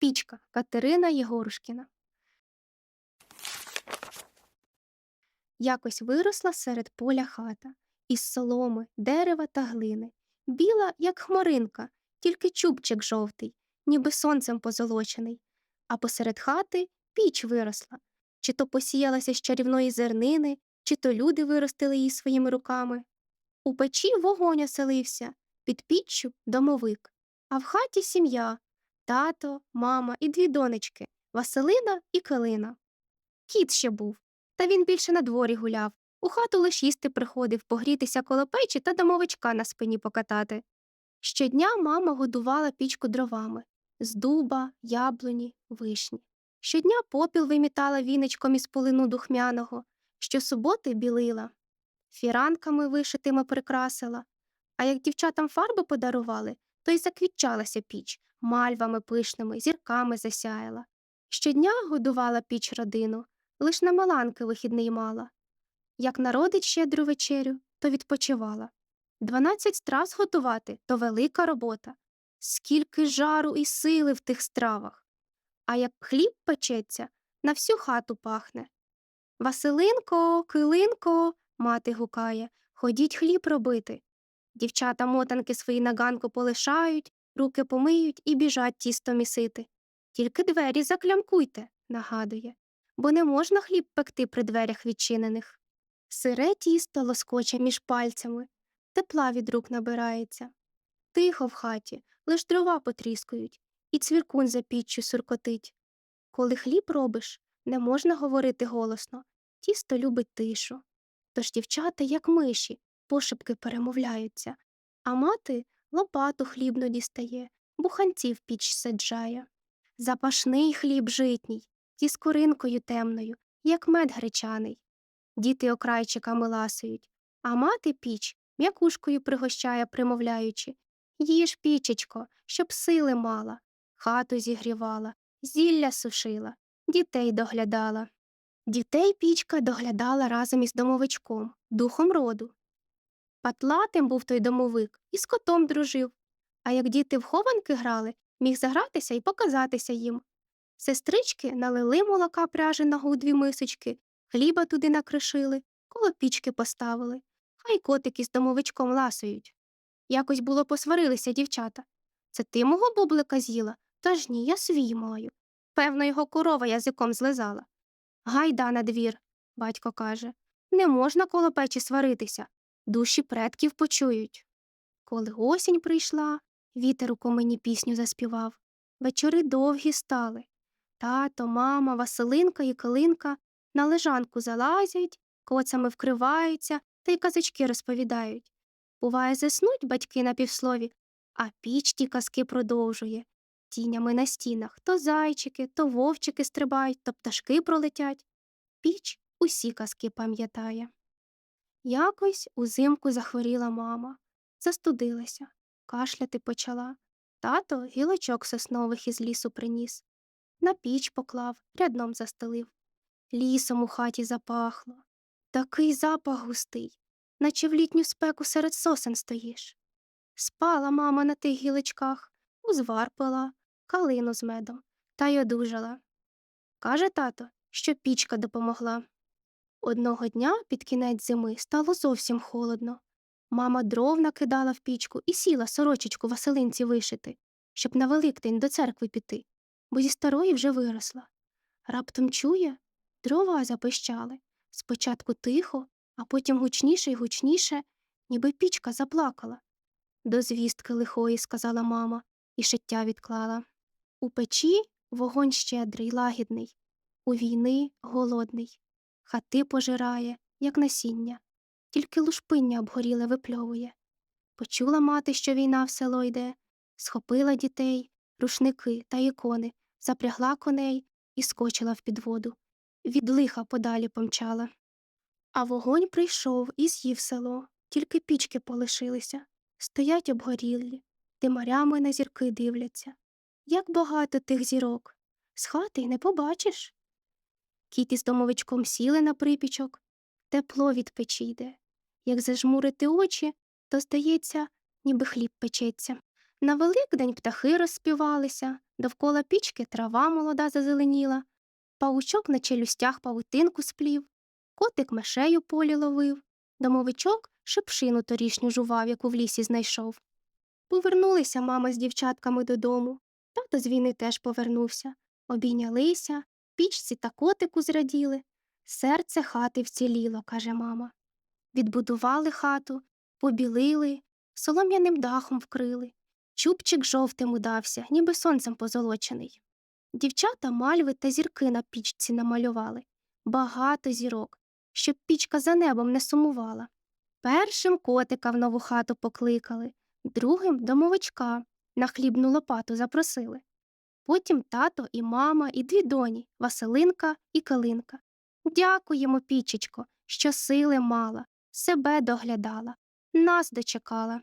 Пічка Катерина Єгорушкіна. Якось виросла серед поля хата із соломи, дерева та глини, біла, як хмаринка, тільки чубчик жовтий, ніби сонцем позолочений. А посеред хати піч виросла, чи то посіялася з чарівної зернини, чи то люди виростили її своїми руками. У печі вогонь оселився, під піччю домовик, а в хаті сім'я тато, мама і дві донечки Василина і Калина. Кіт ще був, та він більше на дворі гуляв. У хату лиш їсти приходив погрітися коло печі та домовичка на спині покатати. Щодня мама годувала пічку дровами з дуба, яблуні, вишні. Щодня попіл вимітала віничком із полину духмяного, щосуботи білила, фіранками вишитими прикрасила. А як дівчатам фарби подарували, то й заквітчалася піч, мальвами пишними, зірками засяяла. Щодня годувала піч родину, лиш на маланки вихідний мала. Як народить щедру вечерю, то відпочивала. Дванадцять страв зготувати то велика робота. Скільки жару і сили в тих стравах. А як хліб печеться, на всю хату пахне. Василинко, килинко, мати гукає, ходіть хліб робити. Дівчата мотанки свої на ганку полишають, руки помиють і біжать тісто місити. Тільки двері заклямкуйте, нагадує, бо не можна хліб пекти при дверях відчинених. Сире тісто лоскоче між пальцями, тепла від рук набирається. Тихо в хаті, лиш дрова потріскують, і цвіркун за піччю суркотить. Коли хліб робиш, не можна говорити голосно, тісто любить тишу. Тож дівчата, як миші, пошепки перемовляються, а мати лопату хлібну дістає, буханці в піч саджає. Запашний хліб житній, зі скоринкою темною, як мед гречаний. Діти окрайчиками ласують, а мати піч м'якушкою пригощає, примовляючи Їж, пічечко, щоб сили мала, хату зігрівала, зілля сушила, дітей доглядала. Дітей пічка доглядала разом із домовичком, духом роду. Патлатим був той домовик і з котом дружив, а як діти в хованки грали, міг загратися і показатися їм. Сестрички налили молока пряженого у дві мисочки, хліба туди накришили, коло пічки поставили. Хай котики з домовичком ласують. Якось було посварилися дівчата. Це ти мого бублика з'їла? Та ж ні, я свій маю. Певно, його корова язиком злизала. Гайда на двір, батько каже. Не можна коло печі сваритися. Душі предків почують. Коли осінь прийшла, вітер у комені пісню заспівав. Вечори довгі стали. Тато, мама, Василинка і Калинка на лежанку залазять, коцами вкриваються та й казочки розповідають. Буває, заснуть батьки на півслові, а піч ті казки продовжує. Тінями на стінах то зайчики, то вовчики стрибають, то пташки пролетять. Піч усі казки пам'ятає. Якось узимку захворіла мама, застудилася, кашляти почала. Тато гілочок соснових із лісу приніс. На піч поклав, рядном застелив. Лісом у хаті запахло. Такий запах густий, наче в літню спеку серед сосен стоїш. Спала мама на тих гілочках, узвар пила, калину з медом, та й одужала. Каже тато, що пічка допомогла. Одного дня під кінець зими стало зовсім холодно. Мама дров накидала в пічку і сіла сорочечку Василинці вишити, щоб на Великдень до церкви піти, бо зі старої вже виросла. Раптом чує, дрова запищали. Спочатку тихо, а потім гучніше й гучніше, ніби пічка заплакала. До звістки лихої, сказала мама, і шиття відклала. У печі вогонь щедрий, лагідний, у війни голодний. Хати пожирає, як насіння, тільки лушпиння обгоріле випльовує. Почула мати, що війна в село йде, схопила дітей, рушники та ікони, запрягла коней і скочила в підводу. Від лиха подалі помчала. А вогонь прийшов і з'їв село, тільки пічки полишилися, стоять обгорілі, димарями на зірки дивляться. Як багато тих зірок, з хати не побачиш. Кіт із домовичком сіли на припічок, тепло від печі йде. Як зажмурити очі, то, здається, ніби хліб печеться. На Великдень птахи розспівалися, Довкола пічки трава молода зазеленіла, паучок на челюстях павутинку сплів, котик мишею полі ловив, домовичок шипшину торішню жував, яку в лісі знайшов. Повернулися мама з дівчатками додому. Тато з війни теж повернувся. Обійнялися, пічці та котику зраділи. Серце хати вціліло, каже мама. Відбудували хату, побілили, солом'яним дахом вкрили. Чубчик жовтим удався, ніби сонцем позолочений. Дівчата мальви та зірки на пічці намалювали. Багато зірок, щоб пічка за небом не сумувала. Першим котика в нову хату покликали, другим домовичка на хлібну лопату запросили. Потім тато і мама, і дві доні Василинка і Калинка. Дякуємо, пічечко, що сили мала, себе доглядала, нас дочекала.